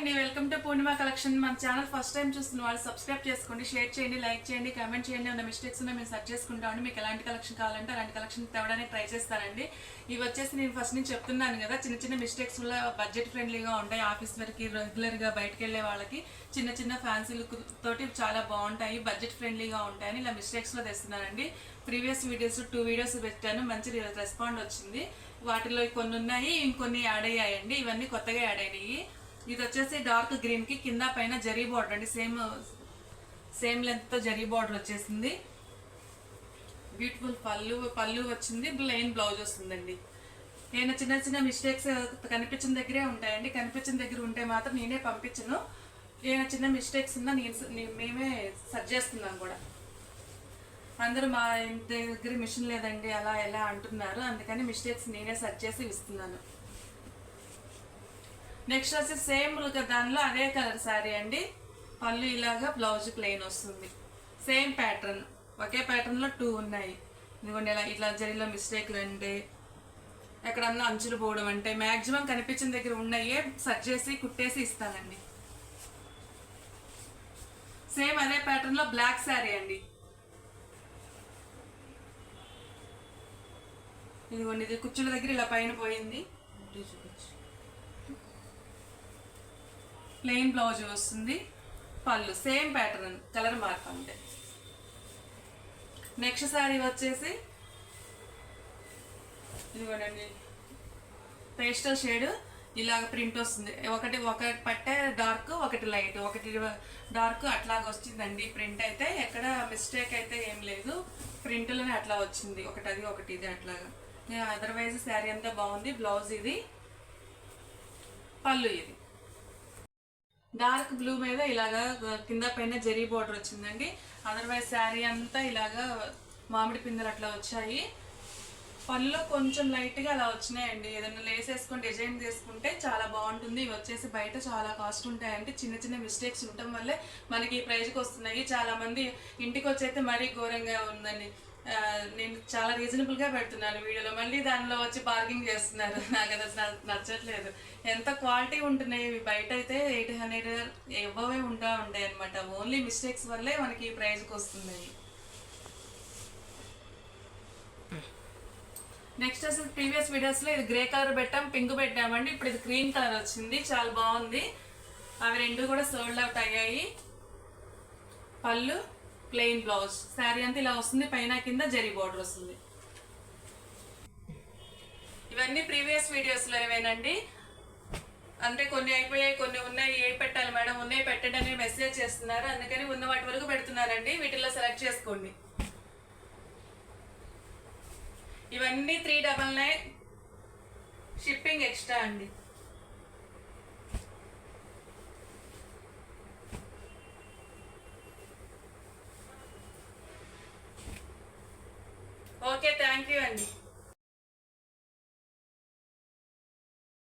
అండి. Welcome to Purnima collection మన channel first time చూస్తున్న వాళ్ళు సబ్స్క్రైబ్ చేసుకోండి షేర్ చేయండి లైక్ చేయండి కామెంట్ చేయండి. ఉన్న మిస్టేక్స్ ఉన్నాయి మేము సెర్చ్ చేసుకుంటామండి మీకు ఎలాంటి కలెక్షన్ కావాలంటే అలాంటి కలెక్షన్ తేవడానికి ట్రై చేస్తానండి. ఇవి వచ్చేసి నేను ఫస్ట్ నుంచి చెప్తున్నాను కదా చిన్న చిన్న మిస్టేక్స్ వల్ల బడ్జెట్ ఫ్రెండ్లీగా ఉంటాయి. ఆఫీస్ వరకు రెగ్యులర్గా బయటకు వెళ్ళే వాళ్ళకి చిన్న చిన్న ఫ్యాన్సీ లుక్ తోటి చాలా బాగుంటాయి బడ్జెట్ ఫ్రెండ్లీగా ఉంటాయని ఇలా మిస్టేక్స్లో తెస్తున్నానండి. ప్రీవియస్ వీడియోస్ టూ వీడియోస్ పెట్టాను మంచి రెస్పాండ్ వచ్చింది. వాటిలో కొన్ని ఉన్నాయి ఇంకొన్ని యాడ్ అయ్యాయండి. ఇవన్నీ కొత్తగా యాడ్ అయినాయి. ఇది వచ్చేసి డార్క్ గ్రీన్కి కింద పైన జరీ బార్డర్ అండి. సేమ్ సేమ్ లెంత్తో జరీ బార్డర్ వచ్చేసింది. బ్యూటిఫుల్ పళ్ళు పళ్ళు వచ్చింది. ప్లెయిన్ బ్లౌజ్ వస్తుందండి. నేను చిన్న చిన్న మిస్టేక్స్ కనిపించిన దగ్గరే ఉంటాయండి. కనిపించిన దగ్గర ఉంటే మాత్రం నేనే పంపించను. ఏమైనా చిన్న మిస్టేక్స్ ఉన్నా నేను మేమే సర్చ్ చేస్తున్నాం కూడా. అందరూ మా ఇంటి దగ్గర మిషన్ లేదండి. అలా ఎలా అంటున్నారు. అందుకని మిస్టేక్స్ నేనే సెర్చ్ చేసి ఇస్తున్నాను. నెక్స్ట్ వచ్చి సేమ్ దానిలో అదే కలర్ శారీ అండి. పళ్ళు ఇలాగా బ్లౌజ్ ప్లెయిన్ వస్తుంది. సేమ్ ప్యాటర్న్ ఒకే ప్యాటర్న్లో టూ ఉన్నాయి. ఇదిగోండి ఇలా ఇట్లా జరిలో మిస్టేక్లు అంటే ఎక్కడన్నా అంచులు పోవడం అంటే మ్యాక్సిమం కనిపించిన దగ్గర ఉన్నాయే సర్చ్ చేసి కుట్టేసి ఇస్తానండి. సేమ్ అదే ప్యాటర్న్లో బ్లాక్ శారీ అండి. ఇదిగోండి ఇది కుచ్చుల దగ్గర ఇలా పైన పోయింది. ప్లెయిన్ బ్లౌజ్ వస్తుంది పళ్ళు సేమ్ ప్యాటర్న్ కలర్ మార్పు అంటే నెక్స్ట్ శారీ వచ్చేసి ఇదిగోనండి పేస్టల్ షేడ్ ఇలాగ ప్రింట్ వస్తుంది. ఒకటి ఒక పట్టే డార్క్ ఒకటి లైట్ ఒకటి డార్క్ అట్లాగ వచ్చిందండి. ప్రింట్ అయితే ఎక్కడ మిస్టేక్ అయితే ఏం లేదు. ప్రింట్లోనే అట్లా వచ్చింది. ఒకటి అది ఒకటి ఇది అట్లాగా. అదర్వైజ్ శారీ అంతా బాగుంది. బ్లౌజ్ ఇది పళ్ళు ఇది. డార్క్ బ్లూ మీద ఇలాగా కింద పైన జరీ బార్డర్ వచ్చిందండి. అదర్వైజ్ శారీ అంతా ఇలాగా మామిడి పిందెలు అట్లా వచ్చాయి. పళ్ళు కొంచెం లైట్గా అలా వచ్చినాయండి. ఏదైనా లేస్ వేసుకొని డిజైన్ చేసుకుంటే చాలా బాగుంటుంది. ఇవి వచ్చేసి బయట చాలా కాస్ట్ ఉంటాయండి. చిన్న చిన్న మిస్టేక్స్ ఉండటం వల్లే మనకి ఈ ప్రైజ్కి వస్తున్నాయి. చాలామంది ఇంటికి వచ్చైతే మరీ ఘోరంగా ఉందండి నేను చాలా రీజనబుల్గా పెడుతున్నాను వీడియోలో. మళ్ళీ దానిలో వచ్చి పార్కింగ్ చేస్తున్నారు. నాకు అది నచ్చట్లేదు. ఎంత క్వాలిటీ ఉంటున్నాయి ఇవి? బయట అయితే ఎయిట్ హండ్రెడ్ ఇవ్వవే ఉంటా ఉంటాయి అనమాట ఓన్లీ మిస్టేక్స్ వల్లే మనకి ఈ ప్రైజ్కి వస్తున్నాయి నెక్స్ట్ అసలు ప్రీవియస్ వీడియోస్లో ఇది గ్రే కలర్ పెట్టాం పింక్ పెట్టామండి. ఇప్పుడు ఇది గ్రీన్ కలర్ వచ్చింది. చాలా బాగుంది. అవి రెండు కూడా సోల్డ్ అవుట్ అయ్యాయి. పళ్ళు ప్లెయిన్ బ్లౌజ్ శారీ అంతా ఇలా వస్తుంది పైన కింద జరీ బార్డర్ వస్తుంది. ఇవన్నీ ప్రీవియస్ వీడియోస్లో ఏమేనండి? ఏవేనండి అంటే కొన్ని అయిపోయాయి కొన్ని ఉన్నాయి. ఏ పెట్టాలి మేడం? ఉన్నాయి పెట్టండి అని మెసేజ్ చేస్తున్నారు. అందుకని ఉన్న వాటి వరకు పెడుతున్నారండి వీటిలో సెలెక్ట్ చేసుకోండి. ఇవన్నీ three double nine shipping extra అండి. ఓకే థ్యాంక్ యూ అండి